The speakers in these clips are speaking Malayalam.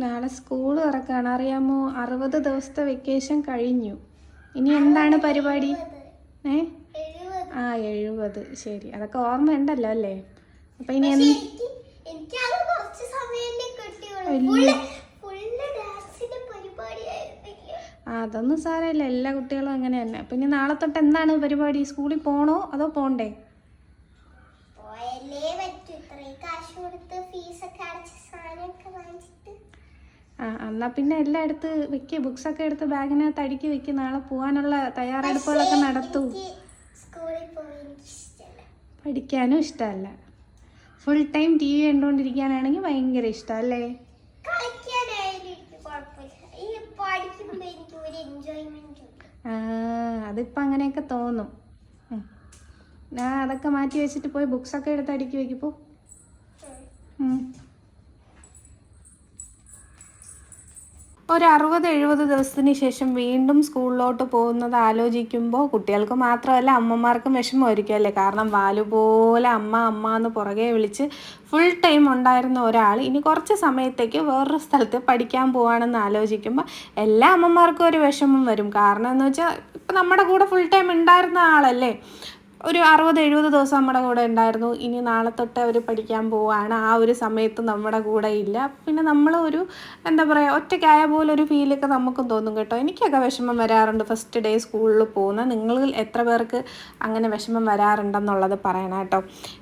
നാളെ സ്കൂൾ തുറക്കാണ്. അറിയാമോ? അറുപത് ദിവസത്തെ വെക്കേഷൻ കഴിഞ്ഞു. ഇനി എന്താണ് പരിപാടി? ഏ? ആ എഴുപത്. ശരി. അതൊക്കെ ഓർമ്മ ഉണ്ടല്ലോ അല്ലേ? അപ്പൊ ഇനി അതൊന്നും സാരമില്ല. എല്ലാ കുട്ടികളും അങ്ങനെ തന്നെ. അപ്പൊ ഇനി നാളെ തൊട്ട് എന്താണ് പരിപാടി? സ്കൂളിൽ പോണോ അതോ പോണ്ടേ? ആ എന്നാ പിന്നെ എല്ലാം എടുത്ത് വെക്ക് ബുക്സ് ഒക്കെ എടുത്ത് ബാഗിനകത്ത് അടുക്കി വെക്ക് നാളെ പോകാനുള്ള തയ്യാറെടുപ്പുകളൊക്കെ നടത്തൂ. പഠിക്കാനും ഇഷ്ടമല്ല. ഫുൾ ടൈം ടി വി കണ്ടുകൊണ്ടിരിക്കാനാണെങ്കിൽ ഭയങ്കര ഇഷ്ടമല്ലേ? അതിപ്പോൾ അങ്ങനെയൊക്കെ തോന്നും. ഞാൻ അതൊക്കെ മാറ്റി വെച്ചിട്ട് പോയി ബുക്സ് ബുക്സൊക്കെ എടുത്ത് അടുക്കി വെക്കിപ്പോ ഒരു അറുപത് എഴുപത് ദിവസത്തിന് ശേഷം വീണ്ടും സ്കൂളിലോട്ട് പോകുന്നത് ആലോചിക്കുമ്പോൾ കുട്ടികൾക്ക് മാത്രമല്ല അമ്മമാർക്കും വിഷമമായിരിക്കും അല്ലേ? കാരണം വാലു പോലെ അമ്മ അമ്മ എന്ന് പുറകെ വിളിച്ച് ഫുൾ ടൈം ഉണ്ടായിരുന്ന ഒരാൾ ഇനി കുറച്ച് സമയത്തേക്ക് വേറൊരു സ്ഥലത്ത് പഠിക്കാൻ പോവാണെന്ന് ആലോചിക്കുമ്പോൾ എല്ലാ അമ്മമാർക്കും ഒരു വിഷമം വരും. കാരണം എന്ന് വെച്ചാൽ ഇപ്പം നമ്മുടെ കൂടെ ഫുൾ ടൈം ഉണ്ടായിരുന്ന ആളല്ലേ? ഒരു അറുപത് എഴുപത് ദിവസം നമ്മുടെ കൂടെ ഉണ്ടായിരുന്നു. ഇനി നാളെ തൊട്ട് അവർ പഠിക്കാൻ പോവാണ്. ആ ഒരു സമയത്ത് നമ്മുടെ കൂടെ ഇല്ല. പിന്നെ നമ്മൾ ഒരു എന്താ പറയുക ഒറ്റയ്ക്കായ പോലെ ഒരു ഫീലൊക്കെ നമുക്കും തോന്നും കേട്ടോ. എനിക്കൊക്കെ വിഷമം വരാറുണ്ട് ഫസ്റ്റ് ഡേ സ്കൂളിൽ പോകുന്ന. നിങ്ങളിൽ എത്ര പേർക്ക് അങ്ങനെ വിഷമം വരാറുണ്ടെന്നുള്ളത് പറയണം കേട്ടോ.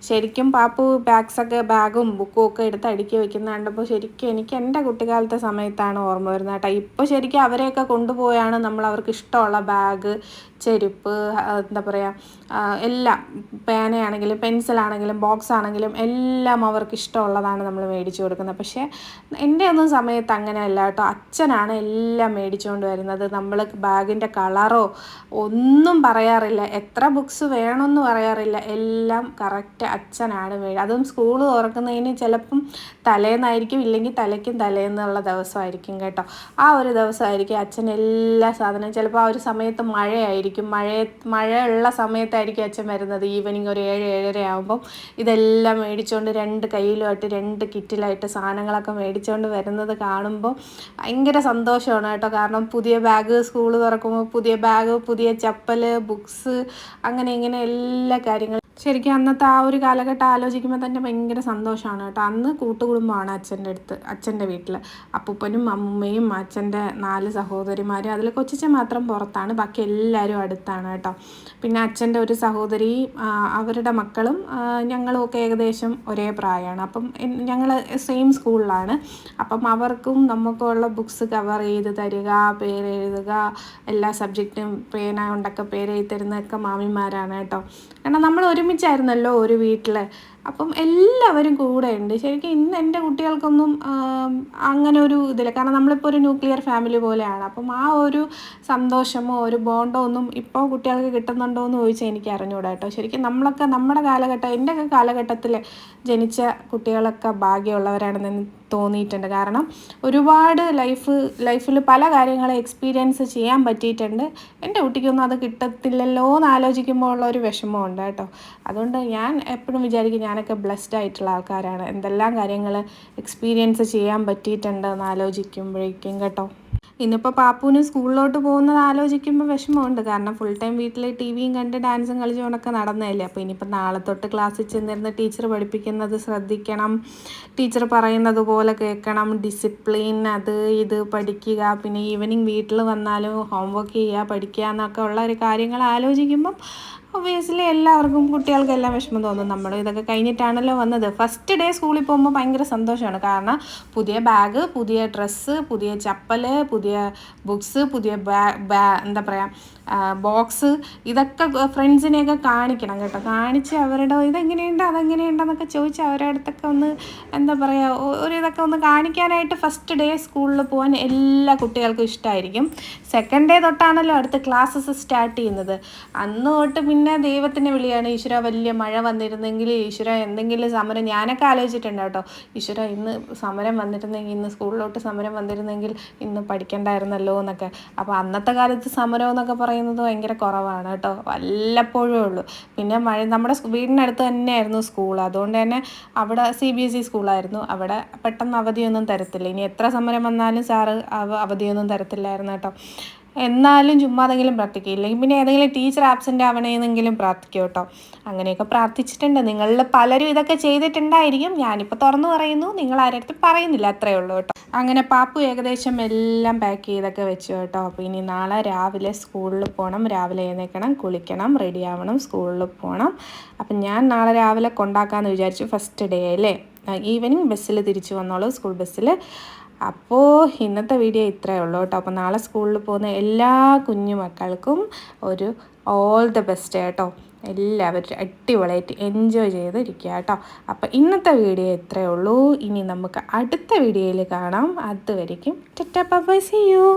ശരിക്കും പാപ്പു ബാഗ്സൊക്കെ ബാഗും ബുക്കും ഒക്കെ എടുത്ത് അടുക്കി വെക്കുന്ന കണ്ടപ്പോൾ ശരിക്കും എനിക്ക് എന്റെ കുട്ടിക്കാലത്തെ സമയത്താണ് ഓർമ്മ വരുന്നത് കേട്ടോ. ഇപ്പോൾ ശരിക്കും അവരെയൊക്കെ കൊണ്ടുപോയാണ് നമ്മൾ അവർക്ക് ഇഷ്ടമുള്ള ബാഗ് ചെരുപ്പ് എന്താ പറയുക എല്ലാം പേനയാണെങ്കിലും പെൻസിലാണെങ്കിലും ബോക്സ് ആണെങ്കിലും എല്ലാം അവർക്ക് ഇഷ്ടമുള്ളതാണ് നമ്മൾ മേടിച്ചു കൊടുക്കുന്നത്. പക്ഷേ എന്റെ ഒന്നും സമയത്ത് അങ്ങനെയല്ല കേട്ടോ. അച്ഛനാണ് എല്ലാം മേടിച്ചുകൊണ്ട് വരുന്നത്. നമ്മൾ ബാഗിന്റെ കളറോ ഒന്നും പറയാറില്ല. എത്ര ബുക്സ് വേണമെന്ന് പറയാറില്ല. എല്ലാം കറക്റ്റ് അച്ഛനാണ് മേടി അതും സ്കൂൾ തുറക്കുന്നതിന് ചിലപ്പം തലേന്നായിരിക്കും ഇല്ലെങ്കിൽ തലയ്ക്കും തലേന്നുള്ള ദിവസമായിരിക്കും കേട്ടോ. ആ ഒരു ദിവസമായിരിക്കും അച്ഛൻ എല്ലാ സാധനവും. ചിലപ്പോൾ ആ ഒരു സമയത്ത് മഴയായിരിക്കും. മഴ മഴയുള്ള സമയത്തായിരിക്കും അച്ഛൻ വരുന്നത്. ഈവനിങ് ഒരു ഏഴ് ഏഴര ആകുമ്പം ഇതെല്ലാം മേടിച്ചുകൊണ്ട് രണ്ട് കയ്യിലുമായിട്ട് രണ്ട് കിറ്റിലായിട്ട് സാധനങ്ങളൊക്കെ മേടിച്ചുകൊണ്ട് വരുന്നത് കാണുമ്പോൾ ഭയങ്കര സന്തോഷമാണ് കേട്ടോ. കാരണം പുതിയ ബാഗ് സ്കൂൾ തുറക്കുമ്പോൾ പുതിയ ബാഗ് പുതിയ ചപ്പൽ ബുക്സ് അങ്ങനെ ഇങ്ങനെ എല്ലാ കാര്യങ്ങളും ശരിക്കും അന്നത്തെ ആ ഒരു കാലഘട്ടം ആലോചിക്കുമ്പോൾ തന്നെ ഭയങ്കര സന്തോഷമാണ് കേട്ടോ. അന്ന് കൂട്ടുകുടുംബമാണ് അച്ഛന്റെ അടുത്ത് അച്ഛന്റെ വീട്ടിൽ അപ്പൂപ്പനും അമ്മൂമ്മയും അച്ഛന്റെ നാല് സഹോദരിമാരും അതിൽ കൊച്ചിച്ച മാത്രം പുറത്താണ് ബാക്കി എല്ലാവരും അടുത്താണ് കേട്ടോ. പിന്നെ അച്ഛന്റെ ഒരു സഹോദരി അവരുടെ മക്കളും ഞങ്ങളും ഒക്കെ ഏകദേശം ഒരേ പ്രായമാണ്. അപ്പം ഞങ്ങൾ സെയിം സ്കൂളിലാണ്. അപ്പം അവർക്കും നമുക്കുള്ള ബുക്സ് കവർ ചെയ്ത് തരിക പേരെഴുതുക എല്ലാ സബ്ജക്റ്റും പേന കൊണ്ടൊക്കെ പേരെഴുതി തരുന്നതൊക്കെ മാമിമാരാണ് കേട്ടോ. കാരണം നമ്മൾ ഒരുമിച്ചായിരുന്നല്ലോ ഒരു വീട്ടിൽ അപ്പം എല്ലാവരും കൂടെ ഉണ്ട് ശരിക്കും ഇന്ന് എന്റെ കുട്ടികൾക്കൊന്നും അങ്ങനെ ഒരു ഇതില്ല. കാരണം നമ്മളിപ്പോൾ ഒരു ന്യൂക്ലിയർ ഫാമിലി പോലെയാണ്. അപ്പം ആ ഒരു സന്തോഷമോ ഒരു ബോണ്ടോ ഒന്നും ഇപ്പോൾ കുട്ടികൾക്ക് കിട്ടുന്നുണ്ടോ എന്ന് ചോദിച്ചാൽ എനിക്ക് അറിഞ്ഞൂടാ കേട്ടോ. ശരിക്കും നമ്മളൊക്കെ നമ്മുടെ കാലഘട്ടം എന്റെയൊക്കെ കാലഘട്ടത്തിൽ ജനിച്ച കുട്ടികളൊക്കെ ഭാഗ്യമുള്ളവരാണെന്ന് തോന്നിയിട്ടുണ്ട്. കാരണം ഒരുപാട് ലൈഫ് ലൈഫിൽ പല കാര്യങ്ങളെ എക്സ്പീരിയൻസ് ചെയ്യാൻ പറ്റിയിട്ടുണ്ട്. എന്റെ കുട്ടിക്കൊന്നും അത് കിട്ടത്തില്ലല്ലോ എന്ന് ആലോചിക്കുമ്പോൾ ഉള്ള ഒരു വിഷമമുണ്ട് കേട്ടോ. അതുകൊണ്ട് ഞാൻ എപ്പോഴും വിചാരിക്കും ഞാനൊക്കെ ബ്ലെസ്ഡ് ആയിട്ടുള്ള ആൾക്കാരാണ്. എന്തെല്ലാം കാര്യങ്ങൾ എക്സ്പീരിയൻസ് ചെയ്യാൻ പറ്റിയിട്ടുണ്ട് എന്ന് ആലോചിക്കുമ്പോഴേക്കും കേട്ടോ. ഇന്നിപ്പോൾ പാപ്പുവിന് സ്കൂളിലോട്ട് പോകുന്നത് ആലോചിക്കുമ്പോൾ വിഷമമുണ്ട്. കാരണം ഫുൾ ടൈം വീട്ടിൽ ടി വിയും കണ്ട് ഡാൻസും കളിച്ചുകൊണ്ടൊക്കെ നടന്നതല്ലേ. അപ്പോൾ ഇനിയിപ്പോൾ നാളെ തൊട്ട് ക്ലാസ്സിൽ ചെന്നിരുന്ന് ടീച്ചർ പഠിപ്പിക്കുന്നത് ശ്രദ്ധിക്കണം. ടീച്ചർ പറയുന്നത് പോലെ കേൾക്കണം ഡിസിപ്ലിൻ അത് ഇത് പഠിക്കുക. പിന്നെ ഈവനിങ് വീട്ടിൽ വന്നാലും ഹോംവർക്ക് ചെയ്യുക പഠിക്കുക എന്നൊക്കെ ഉള്ള ഒരു കാര്യങ്ങൾ ആലോചിക്കുമ്പം ഒബിയസ്ലി എല്ലാവർക്കും കുട്ടികൾക്ക് എല്ലാം വിഷമം തോന്നും. നമ്മൾ ഇതൊക്കെ കഴിഞ്ഞിട്ടാണല്ലോ വന്നത്. ഫസ്റ്റ് ഡേ സ്കൂളിൽ പോകുമ്പോൾ ഭയങ്കര സന്തോഷമാണ്. കാരണം പുതിയ ബാഗ് പുതിയ ഡ്രസ്സ് പുതിയ ചപ്പൽ പുതിയ ബുക്സ് പുതിയ ബാ എന്താ പറയുക ബോക്സ് ഇതൊക്കെ ഫ്രണ്ട്സിനെയൊക്കെ കാണിക്കണം കേട്ടോ. കാണിച്ച് അവരുടെ ഇതെങ്ങനെയുണ്ട് അതെങ്ങനെയുണ്ടെന്നൊക്കെ ചോദിച്ച് അവരുടെ അടുത്തൊക്കെ ഒന്ന് എന്താ പറയുക ഒരു ഇതൊക്കെ ഒന്ന് കാണിക്കാനായിട്ട് ഫസ്റ്റ് ഡേ സ്കൂളിൽ പോകാൻ എല്ലാ കുട്ടികൾക്കും ഇഷ്ടമായിരിക്കും സെക്കൻഡ് ഡേ തൊട്ടാണല്ലോ അടുത്ത ക്ലാസ്സസ് സ്റ്റാർട്ട് ചെയ്യുന്നത്. അന്ന് തൊട്ട് പിന്നെ ദൈവത്തിന്റെ വിളിയാണ് ഈശ്വര വലിയ മഴ വന്നിരുന്നെങ്കിൽ ഈശ്വര എന്തെങ്കിലും സമരം ഞാനൊക്കെ ആലോചിച്ചിട്ടുണ്ട് കേട്ടോ. ഈശ്വര ഇന്ന് സമരം വന്നിരുന്നെങ്കിൽ ഇന്ന് സ്കൂളിലോട്ട് സമരം വന്നിരുന്നെങ്കിൽ ഇന്ന് പഠിക്കണ്ടായിരുന്നല്ലോ എന്നൊക്കെ. അപ്പോൾ അന്നത്തെ കാലത്ത് സമരം എന്നൊക്കെ പറയുമ്പോൾ പറയുന്നത് ഭയങ്കര കുറവാണ് കേട്ടോ. വല്ലപ്പോഴേ ഉള്ളൂ. പിന്നെ മഴ നമ്മുടെ വീടിനടുത്ത് തന്നെയായിരുന്നു സ്കൂൾ അതുകൊണ്ട് തന്നെ അവിടെ സി ബി എസ് ഇ സ്കൂളായിരുന്നു അവിടെ പെട്ടെന്ന് അവധിയൊന്നും തരത്തില്ല. ഇനി എത്ര സമരം വന്നാലും സാറ് അവ- അവധിയൊന്നും തരത്തില്ലായിരുന്നു കേട്ടോ. എന്നാലും ചുമ്മാതെങ്കിലും പ്രാർത്ഥിക്കുക. ഇല്ലെങ്കിൽ പിന്നെ ഏതെങ്കിലും ടീച്ചർ ആബ്സെന്റ് ആവണേന്നെങ്കിലും പ്രാർത്ഥിക്കും കേട്ടോ. അങ്ങനെയൊക്കെ പ്രാർത്ഥിച്ചിട്ടുണ്ട്. നിങ്ങളിൽ പലരും ഇതൊക്കെ ചെയ്തിട്ടുണ്ടായിരിക്കും. ഞാനിപ്പോൾ തുറന്നു പറയുന്നു. നിങ്ങൾ ആരുടെ പറയുന്നില്ല. അത്രയേ ഉള്ളൂ കേട്ടോ. അങ്ങനെ പാപ്പു ഏകദേശം എല്ലാം പാക്ക് ചെയ്തൊക്കെ വെച്ചു കേട്ടോ. അപ്പോൾ ഇനി നാളെ രാവിലെ സ്കൂളിൽ പോകണം രാവിലെ എഴുന്നേൽക്കണം. കുളിക്കണം. റെഡി ആവണം. സ്കൂളിൽ പോകണം അപ്പം ഞാൻ നാളെ രാവിലെ കൊണ്ടാക്കാമെന്ന് വിചാരിച്ചു. ഫസ്റ്റ് ഡേ അല്ലേ? ഈവനിങ് ബസ്സിൽ തിരിച്ചു വന്നോളൂ. സ്കൂൾ ബസ്സിൽ അപ്പോൾ ഇന്നത്തെ വീഡിയോ ഇത്രയേ ഉള്ളൂ കേട്ടോ. അപ്പോൾ നാളെ സ്കൂളിൽ പോകുന്ന എല്ലാ കുഞ്ഞു മക്കൾക്കും ഒരു ഓൾ ദ ബെസ്റ്റ് കേട്ടോ. എല്ലാവരും അടിപൊളിയായിട്ട് എൻജോയ് ചെയ്ത് ഇരിക്കുക കേട്ടോ. അപ്പോൾ ഇന്നത്തെ വീഡിയോ ഇത്രയേ ഉള്ളൂ. ഇനി നമുക്ക് അടുത്ത വീഡിയോയിൽ കാണാം. അതുവരെയും ടെറ്റാ ബൈ സി യു